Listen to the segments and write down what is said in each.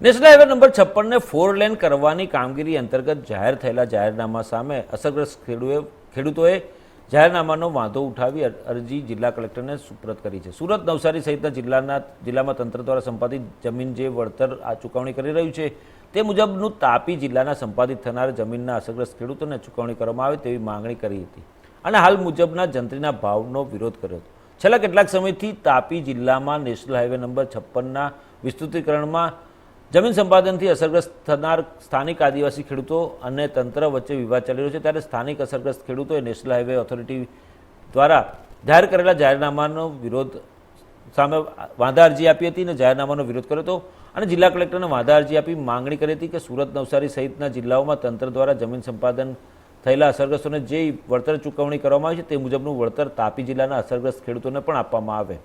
National highway number છપ્પનને four lane કરવાની કામગીરી અંતર્ગત જાહેર થયેલા જાહેરનામા સામે અસરગ્રસ્ત ખેડૂએ ખેડૂતોએ જાહેરનામાનો વાંધો ઉઠાવી અરજી જિલ્લા કલેક્ટરને સુપ્રત કરી છે. સુરત, નવસારી સહિતના જિલ્લાના જિલ્લામાં તંત્ર દ્વારા સંપાદિત જમીન જે વળતર આ ચૂકવણી કરી રહ્યું છે, તે મુજબનું તાપી જિલ્લાના સંપાદિત થનાર જમીનના અસરગ્રસ્ત ખેડૂતોને ચૂકવણી કરવામાં આવે તેવી માંગણી કરી હતી અને હાલ મુજબના જંત્રીના ભાવનો વિરોધ કર્યો હતો. છેલ્લા કેટલાક સમયથી તાપી જિલ્લામાં નેશનલ હાઈવે નંબર છપ્પનના વિસ્તૃતીકરણમાં જમીન સંપાદનથી અસરગ્રસ્ત થનાર સ્થાનિક આદિવાસી ખેડૂતો અને તંત્ર વચ્ચે વિવાદ ચાલી રહ્યો છે. ત્યારે સ્થાનિક અસરગ્રસ્ત ખેડૂતોએ નેશનલ હાઈવે ઓથોરિટી દ્વારા જાહેર કરેલા જાહેરનામાનો વિરોધ સામે વાંધા અરજી આપી હતી અને જાહેરનામાનો વિરોધ કર્યો હતો અને જિલ્લા કલેક્ટરને વાંધા અરજી આપી માંગણી કરી હતી કે સુરત, નવસારી સહિતના જિલ્લાઓમાં તંત્ર દ્વારા જમીન સંપાદન થયેલા અસરગ્રસ્તોને જે વળતર ચૂકવણી કરવામાં આવી છે તે મુજબનું વળતર તાપી જિલ્લાના અસરગ્રસ્ત ખેડૂતોને પણ આપવામાં આવે.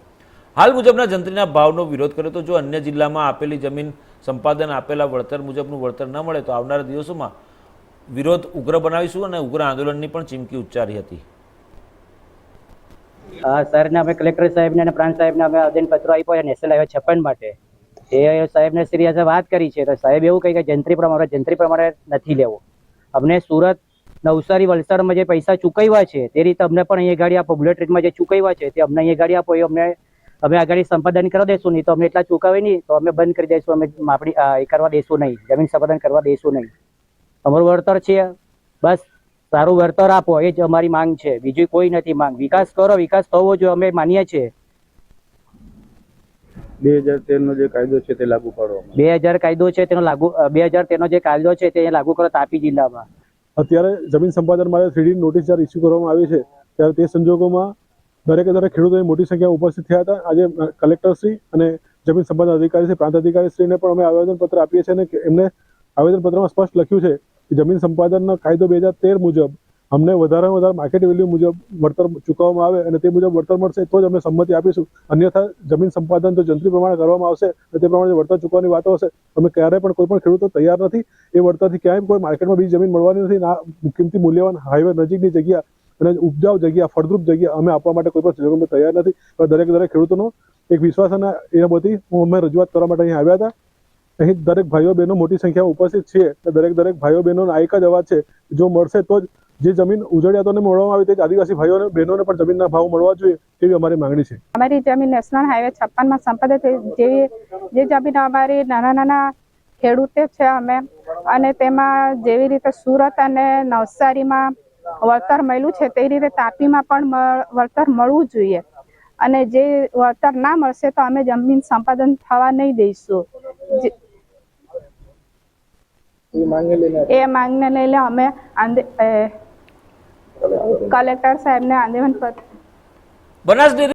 હાલ મુજબના જંત્રીના ભાવનો વિરોધ કર્યો તો જો અન્ય જિલ્લામાં આપેલી જમીન સંપાદન આપેલા વળતર મુજબનું વળતર ન મળે તો આવનારા દિવસોમાં વિરોધ ઉગ્ર બનાવીશું અને ઉગ્ર આંદોલનની પણ ચીમકી ઉચ્ચારી હતી. સરને અમે કલેક્ટર સાહેબને અને પ્રાંત સાહેબને અમે આવેદનપત્રો આપ્યો છે, નેશનલ હાઈવે છપ્પન માટે. એ સાહેબને શ્રી આજે વાત કરી છે, તો સાહેબ એવું કહે કે જંત્રી પ્રમાણે જંત્રી પ્રમાણે નથી લેવો. અમને સુરત, નવસારી, વલસાડમાં જે પૈસા ચૂકવ્યા છે, તે રીતે અમને પણ અહીંયા ગાડી આપો, બુલેટ ટ્રેનમાં જે ચૂકવ્યા છે, તે અમને અહીંયા ગાડી આપો, એ અમને અમે આગળ સંપાદન કરવા દઈશું નહીં તો અમે એટલા ચૂકવે નહીં તો અમે બંધ કરી દઈશું અમે માપણી એ કરવા દઈશું નહીં જમીન સંપાદન કરવા દઈશું નહીં. અમારું વળતર છે બસ સારું વળતર આપો એ જ અમારી માંગ છે બીજી કોઈ નથી માંગ. વિકાસ કરો વિકાસ થવો જોઈએ અમે માનીએ છીએ. બે હજાર તેરનો જે કાયદો છે તે લાગુ કરો બે હજાર કાયદો છે તેનો લાગુ બે હજાર તેનો જે કાયદો છે તે લાગુ કરો તાપી જિલ્લામાં. અત્યારે જમીન સંપાદન માટે થ્રીડી નોટિસ જ્યારે ઇસ્યુ કરવામાં આવી છે ત્યારે તે સંજોગોમાં દરેકે દરેક ખેડૂતોની મોટી સંખ્યામાં ઉપસ્થિત થયા હતા. આજે કલેક્ટરશ્રી અને જમીન સંપાદન અધિકારી શ્રી પ્રાંત અધિકારીશ્રીને પણ અમે આવેદનપત્ર આપીએ છીએ અને એમને આવેદનપત્રમાં સ્પષ્ટ લખ્યું છે કે જમીન સંપાદનનો કાયદો બે હજાર તેર મુજબ અમને વધારેમાં વધારે માર્કેટ વેલ્યુ મુજબ વળતર ચૂકવવામાં આવે અને તે મુજબ વળતર મળશે તો જ અમે સંમતિ આપીશું. અન્યથા જમીન સંપાદન તો જંત્રી પ્રમાણે કરવામાં આવશે અને તે પ્રમાણે વળતર ચૂકવવાની વાતો હશે. અમે ક્યારેય પણ કોઈ પણ ખેડૂતો તૈયાર નથી. એ વળતરથી ક્યાંય કોઈ માર્કેટમાં બીજી જમીન મળવાની નથી. ના, કિંમતી મૂલ્યવાન હાઈવે નજીકની જગ્યા અને ઉપજાઉ જગ્યા, ફળદ્રુપ જગ્યા અમે આપવા માટે કોઈ પણ સંજોગોમાં તૈયાર નથી. પણ દરેક દરેક ખેડૂતોનો એક વિશ્વાસ અને એ બધી હું અમે રજૂઆત કરવા માટે અહીં આવ્યા હતા. અહીં દરેક ભાઈઓ બહેનો મોટી સંખ્યામાં ઉપસ્થિત છીએ દરેક દરેક ભાઈઓ બહેનોનો આ એક જ અવાજ છે. જો મળશે તો જ જે જમીન ઉજળિયાતોને મળવામાં આવે તે આદિવાસી ભાઈઓ અને બહેનોને પણ જમીનના ભાવ મળવા જોઈએ તેવી અમારી માંગણી છે. અમારી જમીન નેશનલ હાઈવે છપ્પનમાં સંપાદિત જેવી જે જમીન અમારી નાના નાના ખેડૂતે છે અમે. અને તેમાં જેવી રીતે સુરત અને નવસારીમાં વળતર મળ્યું છે તે રીતે તાપીમાં પણ વળતર મળવું જોઈએ. અને જે વળતર ના મળશે તો અમે જમીન સંપાદન થવા નહીં દઈશું. એ માંગને લઈને અમે કલેક્ટર સાહેબને આંદોલન પર બનાસ